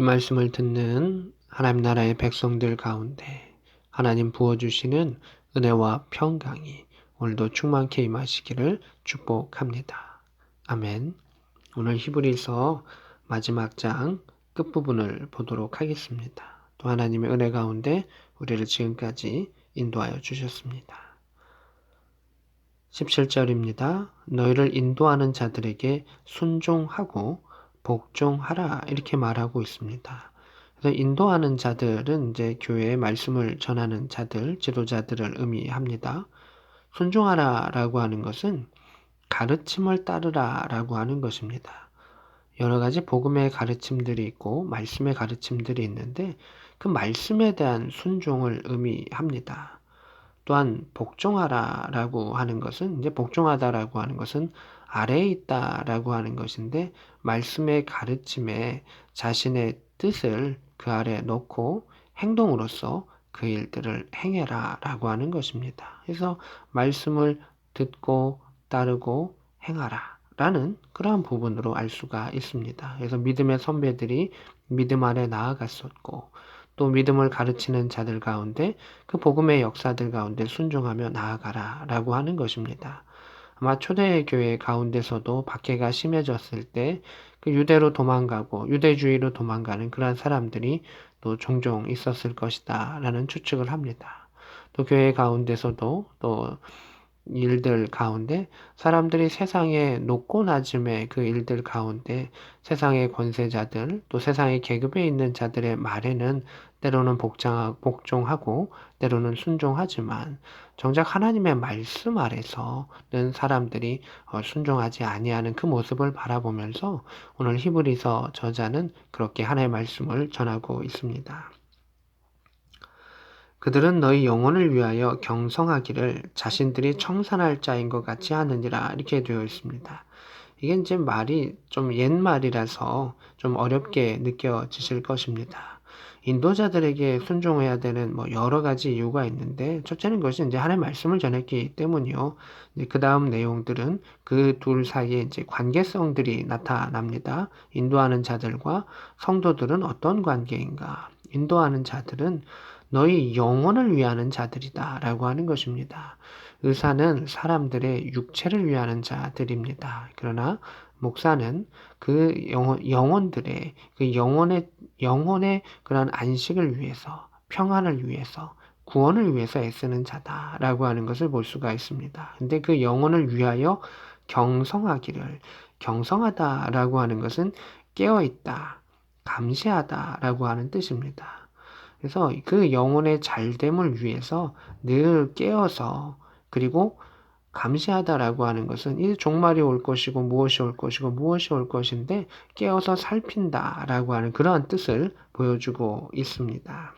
이 말씀을 듣는 하나님 나라의 백성들 가운데 하나님 부어주시는 은혜와 평강이 오늘도 충만케 임하시기를 축복합니다. 아멘. 오늘 히브리서 마지막 장 끝부분을 보도록 하겠습니다. 또 하나님의 은혜 가운데 우리를 지금까지 인도하여 주셨습니다. 17절입니다. 너희를 인도하는 자들에게 순종하고 복종하라 이렇게 말하고 있습니다. 그래서 인도하는 자들은 이제 교회의 말씀을 전하는 자들, 지도자들을 의미합니다. 순종하라라고 하는 것은 가르침을 따르라라고 하는 것입니다. 여러 가지 복음의 가르침들이 있고 말씀의 가르침들이 있는데 그 말씀에 대한 순종을 의미합니다. 또한 복종하라라고 하는 것은 이제 복종하다라고 하는 것은 아래에 있다라고 하는 것인데 말씀의 가르침에 자신의 뜻을 그 아래에 놓고 행동으로서 그 일들을 행해라라고 하는 것입니다. 그래서 말씀을 듣고 따르고 행하라. 라는 그러한 부분으로 알 수가 있습니다. 그래서 믿음의 선배들이 믿음 아래 나아갔었고 또 믿음을 가르치는 자들 가운데 그 복음의 역사들 가운데 순종하며 나아가라 라고 하는 것입니다. 아마 초대교회 가운데서도 박해가 심해졌을 때 그 유대로 도망가고 유대주의로 도망가는 그러한 사람들이 또 종종 있었을 것이다 라는 추측을 합니다. 또 교회 가운데서도 또 일들 가운데 사람들이 세상의 높고 낮음의 그 일들 가운데 세상의 권세자들 또 세상의 계급에 있는 자들의 말에는 때로는 복종하고 때로는 순종하지만 정작 하나님의 말씀 아래서는 사람들이 어, 순종하지 아니하는 그 모습을 바라보면서 오늘 히브리서 저자는 그렇게 하나님의 말씀을 전하고 있습니다. 그들은 너희 영혼을 위하여 경성하기를 자신들이 청산할 자인 것 같이 하느니라 이렇게 되어 있습니다. 이게 이제 말이 좀 옛말이라서 좀 어렵게 느껴지실 것입니다. 인도자들에게 순종해야 되는 뭐 여러 가지 이유가 있는데 첫째는 것이 이제 하나님의 말씀을 전했기 때문이요. 그 다음 내용들은 그 둘 사이에 이제 관계성들이 나타납니다. 인도하는 자들과 성도들은 어떤 관계인가? 인도하는 자들은 너희 영혼을 위하는 자들이다. 라고 하는 것입니다. 의사는 사람들의 육체를 위하는 자들입니다. 그러나 목사는 그 영혼, 영혼들의, 그 영혼의, 영혼의 그런 안식을 위해서, 평안을 위해서, 구원을 위해서 애쓰는 자다라고 하는 것을 볼 수가 있습니다. 근데 그 영혼을 위하여 경성하기를, 경성하다라고 하는 것은 깨어있다, 감시하다라고 하는 뜻입니다. 그래서 그 영혼의 잘됨을 위해서 늘 깨어서 그리고 감시하다라고 하는 것은 이 종말이 올 것이고 무엇이 올 것이고 무엇이 올 것인데 깨어서 살핀다라고 하는 그러한 뜻을 보여주고 있습니다.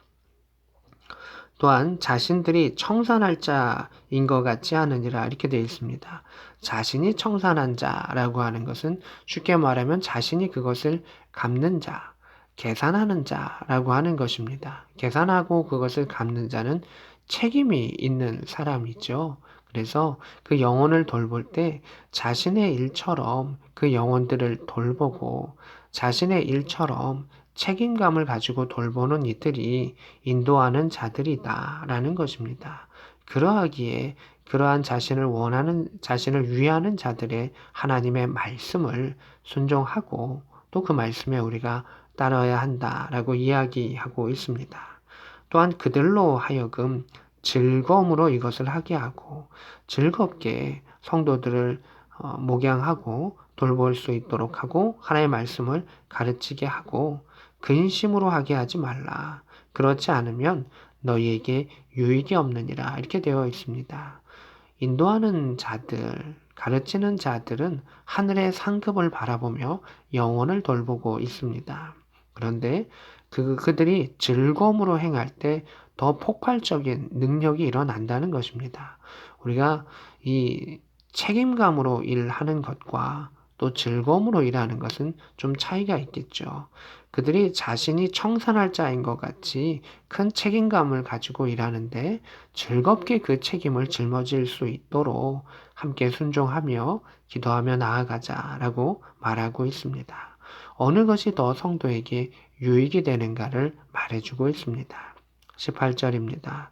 또한 자신들이 청산할 자인 것 같지 않으니라 이렇게 되어 있습니다. 자신이 청산한 자라고 하는 것은 쉽게 말하면 자신이 그것을 갚는 자, 계산하는 자라고 하는 것입니다. 계산하고 그것을 갚는 자는 책임이 있는 사람이죠. 그래서 그 영혼을 돌볼 때 자신의 일처럼 그 영혼들을 돌보고 자신의 일처럼 책임감을 가지고 돌보는 이들이 인도하는 자들이다라는 것입니다. 그러하기에 그러한 자신을 원하는 자신을 위하는 자들의 하나님의 말씀을 순종하고 또 그 말씀에 우리가 따라야 한다라고 이야기하고 있습니다. 또한 그들로 하여금 즐거움으로 이것을 하게 하고 즐겁게 성도들을 어, 목양하고 돌볼 수 있도록 하고 하나의 말씀을 가르치게 하고 근심으로 하게 하지 말라. 그렇지 않으면 너희에게 유익이 없느니라. 이렇게 되어 있습니다. 인도하는 자들, 가르치는 자들은 하늘의 상급을 바라보며 영혼을 돌보고 있습니다. 그런데 그, 그들이 즐거움으로 행할 때 더 폭발적인 능력이 일어난다는 것입니다. 우리가 이 책임감으로 일하는 것과 또 즐거움으로 일하는 것은 좀 차이가 있겠죠. 그들이 자신이 청산할 자인 것 같이 큰 책임감을 가지고 일하는데 즐겁게 그 책임을 짊어질 수 있도록 함께 순종하며 기도하며 나아가자라고 말하고 있습니다. 어느 것이 더 성도에게 유익이 되는가를 말해주고 있습니다. 18절입니다.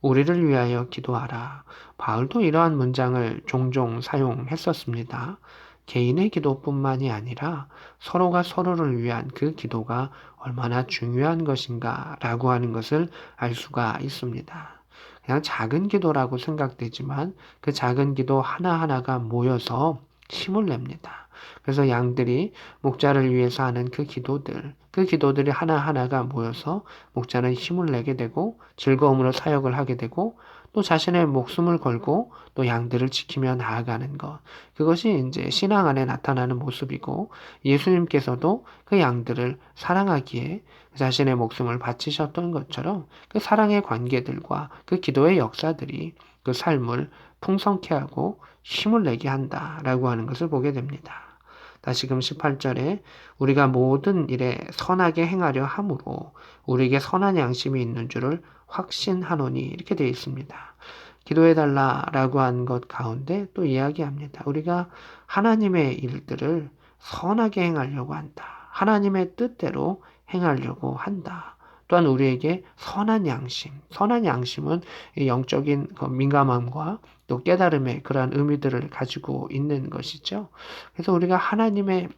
우리를 위하여 기도하라. 바울도 이러한 문장을 종종 사용했었습니다. 개인의 기도뿐만이 아니라 서로가 서로를 위한 그 기도가 얼마나 중요한 것인가 라고 하는 것을 알 수가 있습니다. 그냥 작은 기도라고 생각되지만 그 작은 기도 하나하나가 모여서 힘을 냅니다. 그래서 양들이 목자를 위해서 하는 그 기도들, 그 기도들이 하나하나가 모여서 목자는 힘을 내게 되고 즐거움으로 사역을 하게 되고 또 자신의 목숨을 걸고 또 양들을 지키며 나아가는 것. 그것이 이제 신앙 안에 나타나는 모습이고 예수님께서도 그 양들을 사랑하기에 자신의 목숨을 바치셨던 것처럼 그 사랑의 관계들과 그 기도의 역사들이 그 삶을 풍성케 하고 힘을 내게 한다 라고 하는 것을 보게 됩니다. 다시금 18절에 우리가 모든 일에 선하게 행하려 함으로 우리에게 선한 양심이 있는 줄을 확신하노니 이렇게 되어 있습니다. 기도해 달라라고 한 것 가운데 또 이야기합니다. 우리가 하나님의 일들을 선하게 행하려고 한다. 하나님의 뜻대로 행하려고 한다. 또한 우리에게 선한 양심, 선한 양심은 영적인 그 민감함과 또 깨달음의 그러한 의미들을 가지고 있는 것이죠. 그래서 우리가 하나님의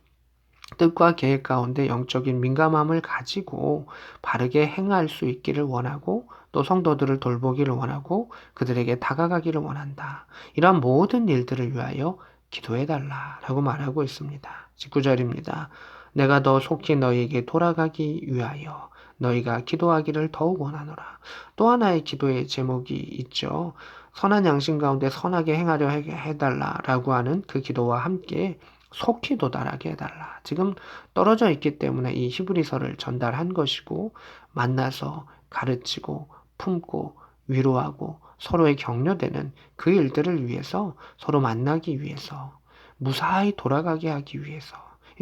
뜻과 계획 가운데 영적인 민감함을 가지고 바르게 행할 수 있기를 원하고 또 성도들을 돌보기를 원하고 그들에게 다가가기를 원한다. 이러한 모든 일들을 위하여 기도해 달라 라고 말하고 있습니다. 19절입니다. 내가 더 속히 너희에게 돌아가기 위하여 너희가 기도하기를 더욱 원하노라. 또 하나의 기도의 제목이 있죠. 선한 양심 가운데 선하게 행하려 해달라라고 하는 그 기도와 함께 속히 도달하게 해달라. 지금 떨어져 있기 때문에 이 히브리서를 전달한 것이고 만나서 가르치고 품고 위로하고 서로의 격려되는 그 일들을 위해서 서로 만나기 위해서 무사히 돌아가게 하기 위해서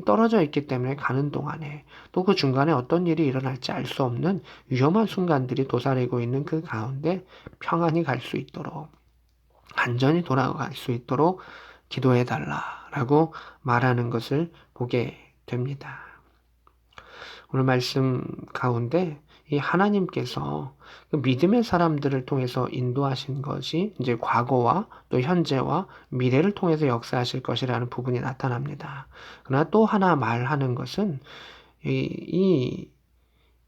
떨어져 있기 때문에 가는 동안에 또 그 중간에 어떤 일이 일어날지 알 수 없는 위험한 순간들이 도사리고 있는 그 가운데 평안히 갈 수 있도록 안전히 돌아갈 수 있도록 기도해 달라라고 말하는 것을 보게 됩니다. 오늘 말씀 가운데 이 하나님께서 그 믿음의 사람들을 통해서 인도하신 것이 이제 과거와 또 현재와 미래를 통해서 역사하실 것이라는 부분이 나타납니다. 그러나 또 하나 말하는 것은 이, 이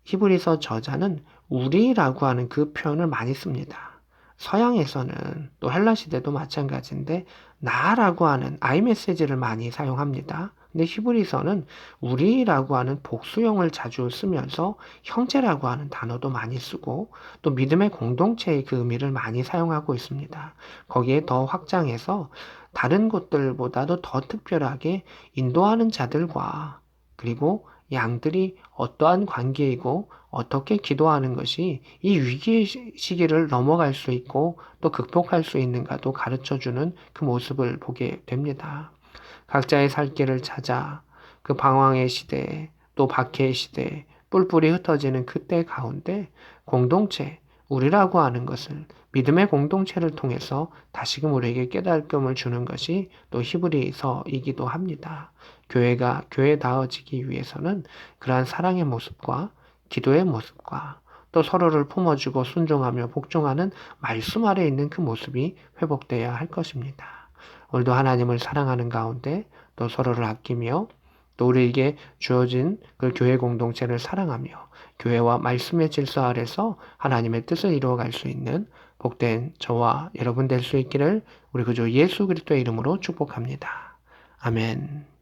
히브리서 저자는 우리라고 하는 그 표현을 많이 씁니다. 서양에서는 또 헬라 시대도 마찬가지인데 나라고 하는 아이 메시지를 많이 사용합니다. 근데 히브리서는 우리라고 하는 복수형을 자주 쓰면서 형제라고 하는 단어도 많이 쓰고 또 믿음의 공동체의 그 의미를 많이 사용하고 있습니다. 거기에 더 확장해서 다른 곳들보다도 더 특별하게 인도하는 자들과 그리고 양들이 어떠한 관계이고 어떻게 기도하는 것이 이 위기의 시기를 넘어갈 수 있고 또 극복할 수 있는가도 가르쳐 주는 그 모습을 보게 됩니다. 각자의 살 길을 찾아 그 방황의 시대, 또 박해의 시대, 뿔뿔이 흩어지는 그때 가운데 공동체, 우리라고 하는 것을 믿음의 공동체를 통해서 다시금 우리에게 깨달음을 주는 것이 또 히브리서이기도 합니다. 교회가 교회다워지기 위해서는 그러한 사랑의 모습과 기도의 모습과 또 서로를 품어주고 순종하며 복종하는 말씀 아래 있는 그 모습이 회복되어야 할 것입니다. 오늘도 하나님을 사랑하는 가운데 또 서로를 아끼며 또 우리에게 주어진 그 교회 공동체를 사랑하며 교회와 말씀의 질서 아래서 하나님의 뜻을 이루어갈 수 있는 복된 저와 여러분 될 수 있기를 우리 그저 예수 그리스도의 이름으로 축복합니다. 아멘.